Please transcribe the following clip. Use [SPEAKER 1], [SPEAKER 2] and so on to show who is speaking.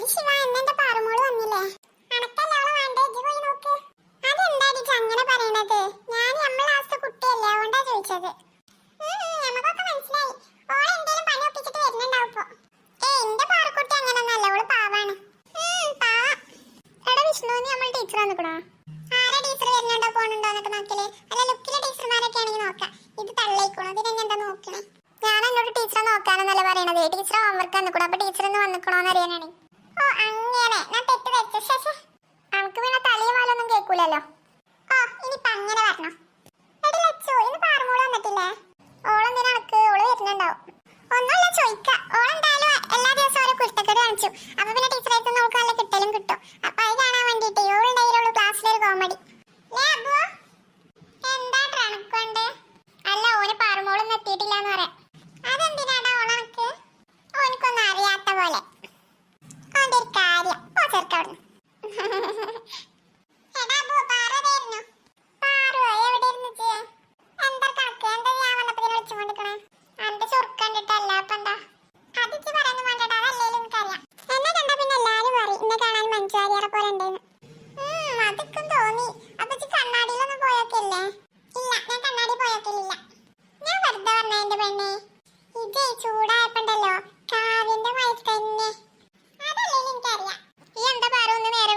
[SPEAKER 1] എടി എന്നെ പാറുമോൾ വന്നില്ലേ? അനക്കല്ല അവളെ വേണ്ടേ? ഇജ്ജ് നോക്ക്. അതെന്താടി ഇജ്ജ് അങ്ങനെ പറയണത്? ഞാൻ നമ്മളെ ലാസ്റ്റ് കുട്ടിയല്ലേ അതുകൊണ്ടാ ചോദിച്ചത്. നമുക്കൊക്കെ മനസ്സിലായി. ഓളെ എന്തേലും പണി ഒപ്പിച്ചിട്ട് വരുന്നുണ്ടാവും ഇപ്പൊ. ഏ എന്റെ പാറക്കുട്ടി അങ്ങനൊന്നല്ല അവൾ പാവാണ്. എടാ വിഷ്ണു നമ്മൾ ടീച്ചർ വന്നിക്കണോ? ആരാ ടീച്ചർ വരുന്നുണ്ടോ പോണുണ്ടോ എന്നൊക്കെ അല്ല ലുക്കിലെ ടീച്ചർമാരൊക്കെ ആണെങ്കിൽ നോക്കാം. ഇത് തള്ളയിക്കണോ ഇതിനെ എന്താ നോക്കണേ? ഞാൻ എന്നോട് ടീച്ചറെ നോക്കാനെന്നല്ല പറയണത്. ടീച്ചർ ഹോംവർക്ക് വന്നിക്കണോ അപ്പൊ ടീച്ചർ ഒന്ന് വന്നിക്കണോന്ന് അറിയാനാണ് ഓ അങ്ങനെ ഞാൻ തെറ്റ് ശേഷം അനക്ക് പിന്നെ തളിയും വാലൊന്നും കേൾക്കൂലല്ലോ. ഓ ഇനിയിപ്പൊ അങ്ങനെ വരണം. എടി ലച്ചു ഇന്ന് പാറമോൾ വന്നിട്ടില്ലേ? ഓളെന്തിനാ അനക്ക്? ഓൾ വരുന്നുണ്ടാവും. ഒന്നുമില്ല എല്ലാ ദിവസവും ഓരോ കുരുത്തക്കേട് കാണിച്ചു. അപ്പൊ പിന്നെ നമുക്ക് നല്ല കിട്ടലും കിട്ടും. അപ്പൊ അത് കാണാൻ വേണ്ടിട്ട് ഓളുണ്ടായാലും ക്ലാസ്സിലൊരു കോമഡി എന്താ ട്രണക്കുണ്ട് അല്ല ഓന് പാറമോളൊന്നും എത്തിയിട്ടില്ല എന്ന് പറയാം. അതെന്തിനാടാ ഓളനക്ക് ഓനക്കൊന്നും അറിയാത്ത പോലെ. എനിക്കറിയാം. എന്നെ പിന്നെ ഇന്നെ കാണാൻ കണ്ണാടിയിലൊന്നും? ഇല്ല, ഞാൻ കണ്ണാടി പോയേക്കലില്ല. ഞാൻ വെറുതെ പറഞ്ഞ എന്റെ പെണ്ണെ ഇത്